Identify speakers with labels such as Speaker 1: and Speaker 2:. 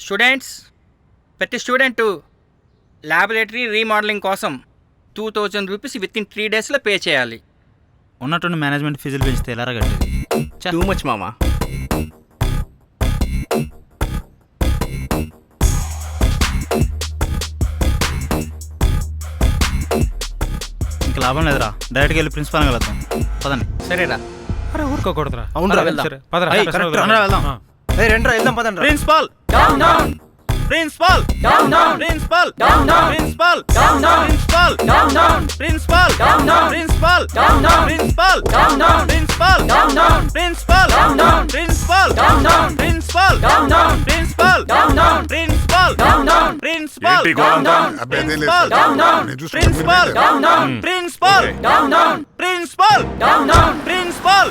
Speaker 1: Students ప్రతి student laboratory remodelling కోసం two thousand rupees within three డేస్లో పే చేయాలి.
Speaker 2: ఉన్నట్టుండి మేనేజ్మెంట్ ఫీజులు పెంచితే ఎలా కట్టేది
Speaker 3: టూ మచ్ మామా.
Speaker 2: ఇంక లాభం లేదురా. డైరెక్ట్గా వెళ్ళి ప్రిన్సిపాల్ కలుద్దాం. పదండి.
Speaker 1: సరేరా.
Speaker 4: అరే ఊరుకోకూడదురా.
Speaker 3: అవునురా,
Speaker 4: పద,
Speaker 3: వెళ్దాం.
Speaker 4: సరే, పదరా,
Speaker 2: వెళ్దాం.
Speaker 3: రండ్రా వెళ్దాం పదండి
Speaker 2: principal
Speaker 1: down down
Speaker 2: principal
Speaker 1: down down
Speaker 2: principal
Speaker 1: Down, down.
Speaker 2: Principal
Speaker 1: Down, down.
Speaker 2: Principal
Speaker 1: down down
Speaker 2: principal
Speaker 1: Down, down.
Speaker 2: Principal
Speaker 1: Down, down.
Speaker 2: Principal
Speaker 1: Down, down.
Speaker 2: Principal
Speaker 1: Down, down.
Speaker 2: Principal
Speaker 1: Down, down.
Speaker 2: Principal
Speaker 1: Down, down.
Speaker 2: Principal
Speaker 1: Down, down.
Speaker 2: Principal
Speaker 1: Down, down.
Speaker 2: Principal
Speaker 1: Down, down.
Speaker 2: Principal. Principal
Speaker 1: down down
Speaker 2: principal
Speaker 1: down down
Speaker 2: principal
Speaker 1: down down
Speaker 2: principal
Speaker 1: down down
Speaker 2: principal